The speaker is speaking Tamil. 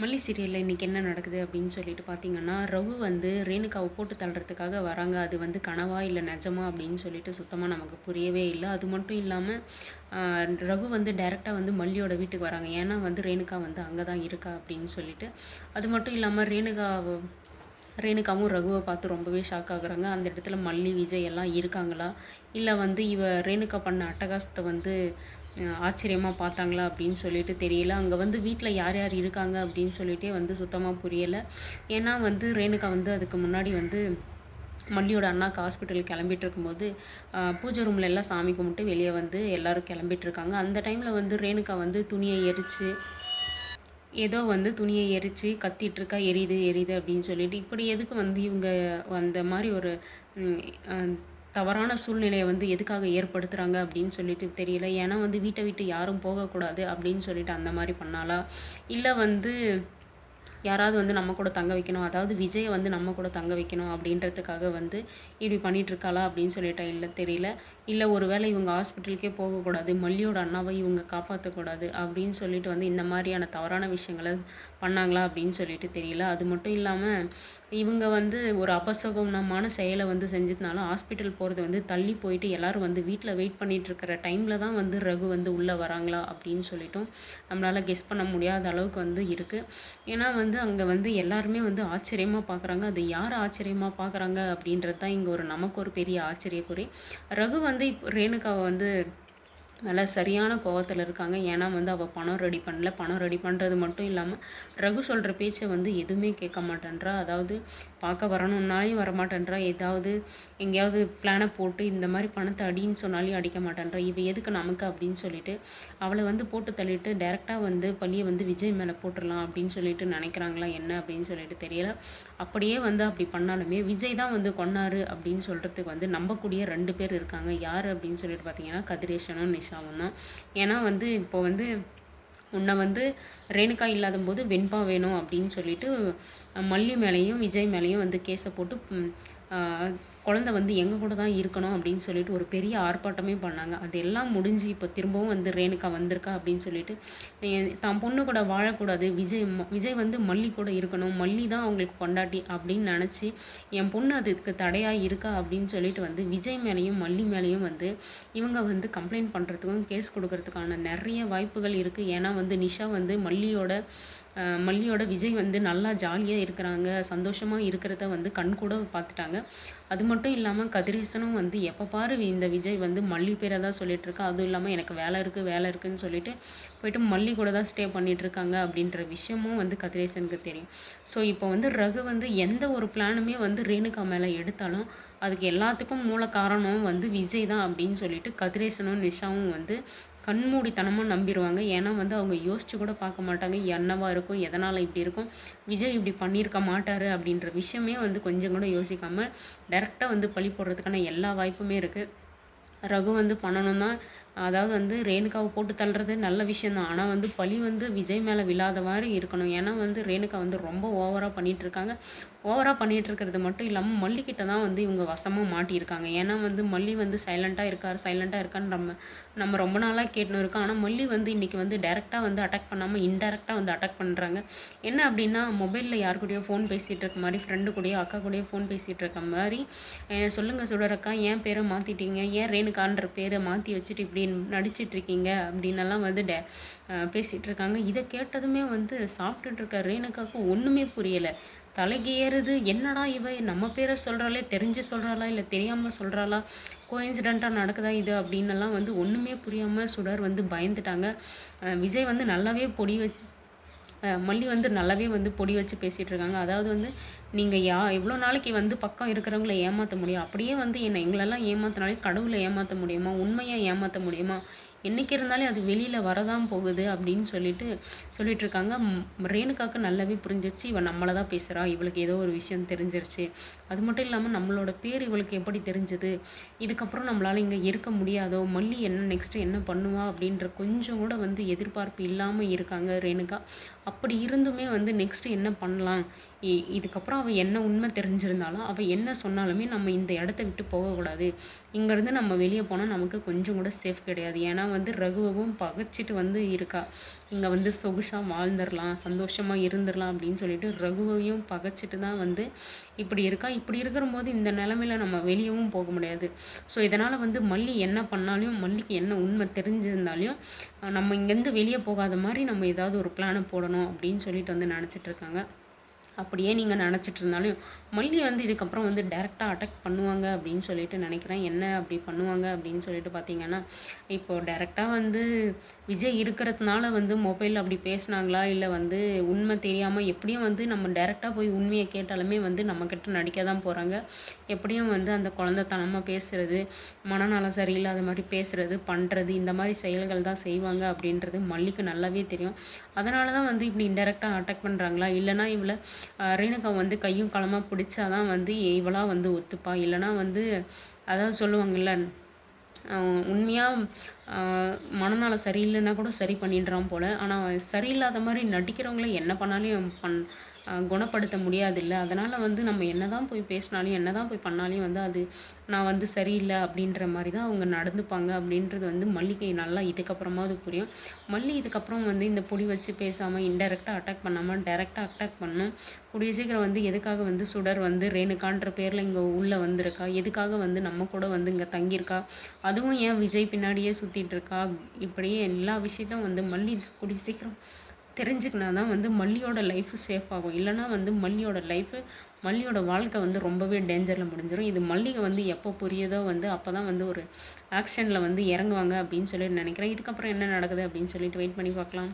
மல்லி சீரியலில் இன்றைக்கி என்ன நடக்குது அப்படின்னு சொல்லிட்டு பார்த்தீங்கன்னா ரகு வந்து ரேணுகாவை போட்டு தள்ளுறதுக்காக வராங்க. அது வந்து கனவா இல்லை நிஜமா அப்படின்னு சொல்லிட்டு சுத்தமாக நமக்கு புரியவே இல்லை. அது மட்டும் இல்லாமல் ரகு வந்து டைரெக்டாக வந்து மல்லியோட வீட்டுக்கு வராங்க. ஏன்னா வந்து ரேணுகா வந்து அங்கே தான் இருக்கா அப்படின்னு சொல்லிட்டு. அது மட்டும் இல்லாமல் ரேணுகா ரேணுகாவும் ரகுவை பார்த்து ரொம்பவே ஷாக் ஆகுறாங்க. அந்த இடத்துல மல்லி விஜய் எல்லாம் இருக்காங்களா? இல்லை வந்து இவ ரேணுகா பண்ண அட்டகாசத்தை வந்து ஆச்சரியமாக பார்த்தாங்களா அப்படின்னு சொல்லிட்டு தெரியல. அங்கே வந்து வீட்டில் யார் யார் இருக்காங்க அப்படின்னு சொல்லிட்டே வந்து சுத்தமாக புரியலை. ஏன்னா வந்து ரேணுகா வந்து அதுக்கு முன்னாடி வந்து மல்லியோட அண்ணாக்கு ஹாஸ்பிட்டல் கிளம்பிட்டு இருக்கும்போது பூஜை ரூமில் எல்லாம் சாமி கும்பிட்டு வெளியே வந்து எல்லோரும் கிளம்பிட்டு இருக்காங்க. அந்த டைமில் வந்து ரேணுகா வந்து துணியை எரித்து ஏதோ வந்து துணியை எரித்து கத்திகிட்ருக்கா எரியுது எரியுது அப்படின்னு சொல்லிட்டு இப்படி எதுக்கு வந்து இவங்க அந்த மாதிரி ஒரு தவறான சூழ்நிலையை வந்து எதுக்காக ஏற்படுத்துகிறாங்க அப்படின்னு சொல்லிட்டு தெரியல. ஏன்னா வந்து வீட்டை விட்டு யாரும் போகக்கூடாது அப்படின்னு சொல்லிட்டு அந்த மாதிரி பண்ணாலா இல்லை வந்து யாராவது வந்து நம்ம கூட தங்க வைக்கணும் அதாவது விஜயை வந்து நம்ம கூட தங்க வைக்கணும் அப்படின்றதுக்காக வந்து இப்படி பண்ணிகிட்ருக்காளா அப்படின்னு சொல்லிட்டா இல்லை தெரியல. இல்லை ஒரு வேளை இவங்க ஹாஸ்பிட்டலுக்கே போகக்கூடாது மல்லியோட அண்ணாவை இவங்க காப்பாற்றக்கூடாது அப்படின்னு சொல்லிட்டு வந்து இந்த மாதிரியான தவறான விஷயங்களை பண்ணாங்களா அப்படின்னு சொல்லிட்டு தெரியல. அது மட்டும் இல்லாமல் இவங்க வந்து ஒரு அபசகுனமான செயலை வந்து செஞ்சதுனால ஹாஸ்பிட்டல் போகிறது வந்து தள்ளி போயிட்டு எல்லோரும் வந்து வீட்டில் வெயிட் பண்ணிகிட்டு இருக்கிற டைமில் தான் வந்து ரகு வந்து உள்ளே வராங்களா அப்படின்னு சொல்லிட்டும் நம்மளால் கெஸ் பண்ண முடியாத அளவுக்கு வந்து இருக்குது ஏன்னா வந்து அங்கே வந்து எல்லாருமே வந்து ஆச்சரியமாக பார்க்குறாங்க அது யார் ஆச்சரியமாக பார்க்குறாங்க அப்படின்றது தான் இங்கே ஒரு நமக்கு ஒரு பெரிய ஆச்சரியக்குறி. ரகு வந்து இப்போ ரேணுகாவை வந்து நல்லா சரியான கோவத்தில் இருக்காங்க. ஏன்னா வந்து அவள் பணம் ரெடி பண்ணல. பணம் ரெடி பண்ணுறது மட்டும் இல்லாமல் ரகு சொல்கிற பேச்சை வந்து எதுவுமே கேட்க மாட்டேன்றா. அதாவது பார்க்க வரணுன்னாலையும் வரமாட்டேன்றா. ஏதாவது எங்கேயாவது பிளானை போட்டு இந்த மாதிரி பணத்தை அடின்னு சொன்னாலையும் அடிக்க மாட்டேன்றா. இவ எதுக்கு நமக்கு அப்படின்னு சொல்லிட்டு அவளை வந்து போட்டு தள்ளிட்டு டேரெக்டாக வந்து பள்ளியை வந்து விஜய் மேலே போட்டுடலாம் அப்படின்னு சொல்லிட்டு நினைக்கிறாங்களா என்ன அப்படின்னு சொல்லிட்டு தெரியல. அப்படியே வந்து அப்படி பண்ணாலுமே விஜய் தான் வந்து கொன்னாரு அப்படின்னு சொல்கிறதுக்கு வந்து நம்பக்கூடிய ரெண்டு பேர் இருக்காங்க. யார் அப்படின்னு சொல்லிட்டு பார்த்தீங்கன்னா கதிரேஷனும் நிஷாவும் தான் ஏன்னா வந்து இப்போ வந்து உன்னை வந்து ரேணுகா இல்லாத போது வெண்பா வேணும் அப்படின்னு சொல்லிட்டு மல்லி மேலேயும் விஜய் மேலேயும் வந்து கேஸை போட்டு குழந்த வந்து எங்கள் கூட தான் இருக்கணும் அப்படின்னு சொல்லிட்டு ஒரு பெரிய ஆர்ப்பாட்டமே பண்ணாங்க. அது எல்லாம் முடிஞ்சு இப்போ திரும்பவும் வந்து ரேணுகா வந்திருக்கா அப்படின்னு சொல்லிட்டு தான் பொண்ணு கூட வாழக்கூடாது. விஜய் விஜய் வந்து மல்லி கூட இருக்கணும். மல்லி தான் அவங்களுக்கு கொண்டாட்டி அப்படின்னு நினச்சி என் பொண்ணு அதுக்கு தடையாக இருக்கா அப்படின்னு சொல்லிட்டு வந்து விஜய் மேலேயும் மல்லி மேலேயும் வந்து இவங்க வந்து கம்ப்ளைண்ட் பண்ணுறதுக்கும் கேஸ் கொடுக்கறதுக்கான நிறைய வாய்ப்புகள் இருக்குது ஏன்னா வந்து நிஷா வந்து மல்லியோட மல்லியோட விஜய் வந்து நல்லா ஜாலியாக இருக்கிறாங்க சந்தோஷமாக இருக்கிறத வந்து கண் கூட பார்த்துட்டாங்க. அது மட்டும் இல்லாமல் கதிரேசனும் வந்து எப்போ பாரு இந்த விஜய் வந்து மல்லி பேரை தான் சொல்லிகிட்ருக்கா அதுவும் இல்லாமல் எனக்கு வேலை இருக்குது வேலை இருக்குதுன்னு சொல்லிட்டு போயிட்டு மல்லி கூட தான் ஸ்டே பண்ணிகிட்ருக்காங்க அப்படின்ற விஷயமும் வந்து கதிரேசனுக்கு தெரியும். ஸோ இப்போ வந்து ரகு வந்து எந்த ஒரு பிளானுமே வந்து ரேணுகா மேலே எடுத்தாலும் அதுக்கு எல்லாத்துக்கும் மூல காரணம் வந்து விஜய் தான் அப்படின்னு சொல்லிட்டு கதிரேசனும் நிஷாவும் வந்து கண்மூடித்தனமாக நம்பிடுவாங்க ஏன்னா வந்து அவங்க யோசித்து கூட பார்க்க மாட்டாங்க. என்னவா இருக்கும்? எதனால் இப்படி இருக்கும்? விஜய் இப்படி பண்ணியிருக்க மாட்டார் அப்படின்ற விஷயமே வந்து கொஞ்சம் கூட யோசிக்காமல் டேரெக்டாக வந்து பழி போடுறதுக்கான எல்லா வாய்ப்புமே இருக்குது ரகு வந்து பண்ணணும் தான் அதாவது வந்து ரேணுகாவை போட்டு தள்ளுறது நல்ல விஷயந்தான் ஆனால் வந்து பழி வந்து விஜய் மேலே விழாத மாதிரி இருக்கணும். ஏன்னா வந்து ரேணுகா வந்து ரொம்ப ஓவராக பண்ணிகிட்ருக்காங்க ஓவராக பண்ணிகிட்டு இருக்கிறது மட்டும் இல்லாமல் மல்லிக்கிட்ட தான் வந்து இவங்க வசமாக மாட்டியிருக்காங்க. ஏன்னா வந்து மல்லி வந்து சைலண்ட்டாக இருக்கார் சைலண்ட்டாக இருக்கான்னு நம்ம நம்ம ரொம்ப நாளாக கேட்டுன்னு இருக்கோம். ஆனால் மல்லி வந்து இன்றைக்கி வந்து டேரெக்டாக வந்து அட்டாக் பண்ணாமல் இன்டெரக்டாக வந்து அட்டாக் பண்ணுறாங்க என்ன அப்படின்னா மொபைலில் யார் கூடயோ ஃபோன் பேசிகிட்டு இருக்க மாதிரி ஃப்ரெண்டு கூடயோ அக்கா கூடயோ ஃபோன் பேசிகிட்டு இருக்க மாதிரி சொல்லுங்கள் சுடரக்கா ஏன் பேரை மாற்றிட்டீங்க ஏன் ரேணுகான்ற பேரை மாற்றி வச்சுட்டு இப்படி நடிச்சிட்ருக்கீங்க அப்படின்னெல்லாம் வந்து டே பேசிகிட்டு இருக்காங்க இதை கேட்டதுமே வந்து சாப்பிட்டுட்டு இருக்க ரேணுகாவுக்கு ஒன்றுமே புரியலை. தலைக்கு ஏறுது என்னடா இவ? நம்ம பேரை சொல்கிறாளே தெரிஞ்சு சொல்கிறாளா இல்லை தெரியாமல் சொல்கிறாளா கோயின்சிடெண்ட்டாக நடக்குதா இது அப்படின்னெல்லாம் வந்து ஒன்றுமே புரியாமல் சுடர் வந்து பயந்துட்டாங்க. விஜய் வந்து நல்லாவே பொடி வச்சு மல்லி வந்து நல்லாவே வந்து பொடி வச்சு பேசிகிட்டு இருக்காங்க அதாவது வந்து நீங்கள் யா எவ்வளோ நாளைக்கு வந்து பக்கம் இருக்கிறவங்கள ஏமாற்ற முடியும். அப்படியே வந்து என்னை எங்களெல்லாம் ஏமாற்றினாலே கடவுளை ஏமாற்ற முடியுமா? உண்மையாக ஏமாற்ற முடியுமா? என்றைக்கு இருந்தாலும் அது வெளியில் வரதான் போகுது அப்படின்னு சொல்லிட்டு சொல்லிகிட்ருக்காங்க ரேணுக்காவுக்கு நல்லாவே புரிஞ்சிருச்சு. இவன் நம்மளை தான் பேசுகிறா இவளுக்கு ஏதோ ஒரு விஷயம் தெரிஞ்சிருச்சு. அது மட்டும் இல்லாமல் நம்மளோட பேர் இவளுக்கு எப்படி தெரிஞ்சது? இதுக்கப்புறம் நம்மளால் இங்கே இருக்க முடியாதோ? மல்லி என்ன நெக்ஸ்ட்டு என்ன பண்ணுவா? அப்படின்ற கொஞ்சம் கூட வந்து எதிர்பார்ப்பு இல்லாமல் இருக்காங்க ரேணுகா. அப்படி இருந்துமே வந்து நெக்ஸ்ட்டு என்ன பண்ணலாம்? இதுக்கப்புறம் அவள் என்ன உண்மை தெரிஞ்சிருந்தாலும் அவள் என்ன சொன்னாலுமே நம்ம இந்த இடத்த விட்டு போகக்கூடாது. இங்கேருந்து நம்ம வெளியே போனால் நமக்கு கொஞ்சம் கூட சேஃப் கிடையாது. ஏன்னா வந்து ரகுவவும் பகைச்சிட்டு வந்து இருக்கா. இங்கே வந்து சொகுசாக வாழ்ந்துடலாம் சந்தோஷமாக இருந்துடலாம் அப்படின்னு சொல்லிட்டு ரகுவையும் பகைச்சிட்டு தான் வந்து இப்படி இருக்கா. இப்படி இருக்கிற போது இந்த நிலமையில நம்ம வெளியவும் போக முடியாது. ஸோ இதனால் வந்து மல்லி என்ன பண்ணாலும் மல்லிக்கு என்ன உண்மை தெரிஞ்சிருந்தாலையும் நம்ம இங்கேருந்து வெளியே போகாத மாதிரி நம்ம ஏதாவது ஒரு பிளானை போடணும் அப்படின்னு சொல்லிட்டு வந்து நினச்சிட்டு இருக்காங்க. அப்படியே நீங்கள் நினச்சிட்டு இருந்தாலும் மல்லி வந்து இதுக்கப்புறம் வந்து டேரெக்டாக அட்டாக் பண்ணுவாங்க அப்படின்னு சொல்லிட்டு நினைக்கிறேன். என்ன அப்படி பண்ணுவாங்க அப்படின்னு சொல்லிட்டு பார்த்தீங்கன்னா இப்போது டேரெக்டாக வந்து விஜய் இருக்கிறதுனால வந்து மொபைல் அப்படி பேசினாங்களா? இல்லை வந்து உண்மை தெரியாமல் எப்படியும் வந்து நம்ம டேரெக்டாக போய் உண்மையை கேட்டாலுமே வந்து நம்மக்கிட்ட நடிக்க தான் போகிறாங்க எப்படியும் வந்து அந்த குழந்தைத்தனமாக பேசுகிறது மனநலம் சரியில்லாத மாதிரி பேசுகிறது பண்ணுறது இந்த மாதிரி செயல்கள் தான் செய்வாங்க அப்படின்றது மல்லிக்கு நல்லாவே தெரியும். அதனால தான் வந்து இப்படி இன்டெரக்டாக அட்டாக் பண்ணுறாங்களா இல்லைனா இவ்வளோ ரேணுகா வந்து கையும் களமாக பிடிச்சா தான் வந்து இவளாக வந்து ஒத்துப்பா. இல்லைனா வந்து அதான் சொல்லுவாங்கல்ல உண்மையாக மனநலம் சரியில்லைன்னா கூட சரி பண்ணிடுறான் போல். ஆனால் சரியில்லாத மாதிரி நடிக்கிறவங்கள என்ன பண்ணாலும் பண் குணப்படுத்த முடியாதுல்ல. அதனால் வந்து நம்ம என்ன தான் போய் பேசினாலும் என்ன தான் போய் பண்ணாலையும் வந்து அது நான் வந்து சரியில்லை அப்படின்ற மாதிரி தான் அவங்க நடந்துப்பாங்க அப்படின்றது வந்து மல்லிகை நல்லா இதுக்கப்புறமா அது புரியும். மல்லி இதுக்கப்புறம் வந்து இந்த பொடி வச்சு பேசாமல் இன்டெரக்டாக அட்டாக் பண்ணாமல் டேரெக்டாக அட்டாக் பண்ணும் கூடிய சீக்கிரம் வந்து எதுக்காக வந்து சுடர் வந்து ரேணுகான்ற பேரில் இங்கே உள்ளே வந்திருக்கா? எதுக்காக வந்து நம்ம கூட வந்து இங்கே தங்கியிருக்கா? அதுவும் ஏன் விஜய் பின்னாடியே சுற்றிட்டு இருக்கா? இப்படியே எல்லா விஷயத்தையும் வந்து மல்லி கூடிய சீக்கிரம் தெரிஞ்சுக்கினா தான் வந்து மல்லியோட லைஃப் சேஃப் ஆகும். இல்லைனா வந்து மல்லியோட லைஃபு மல்லியோட வாழ்க்கை வந்து ரொம்பவே டேஞ்சரில் முடிஞ்சிடும் இது மல்லிகை வந்து எப்போ புரியுதோ வந்து அப்போ தான் வந்து ஒரு ஆக்ஷனில் வந்து இறங்குவாங்க அப்படின்னு சொல்லிட்டு நினைக்கிறேன். இதுக்கப்புறம் என்ன நடக்குது அப்படின்னு சொல்லிட்டு வெயிட் பண்ணி பார்க்கலாம்.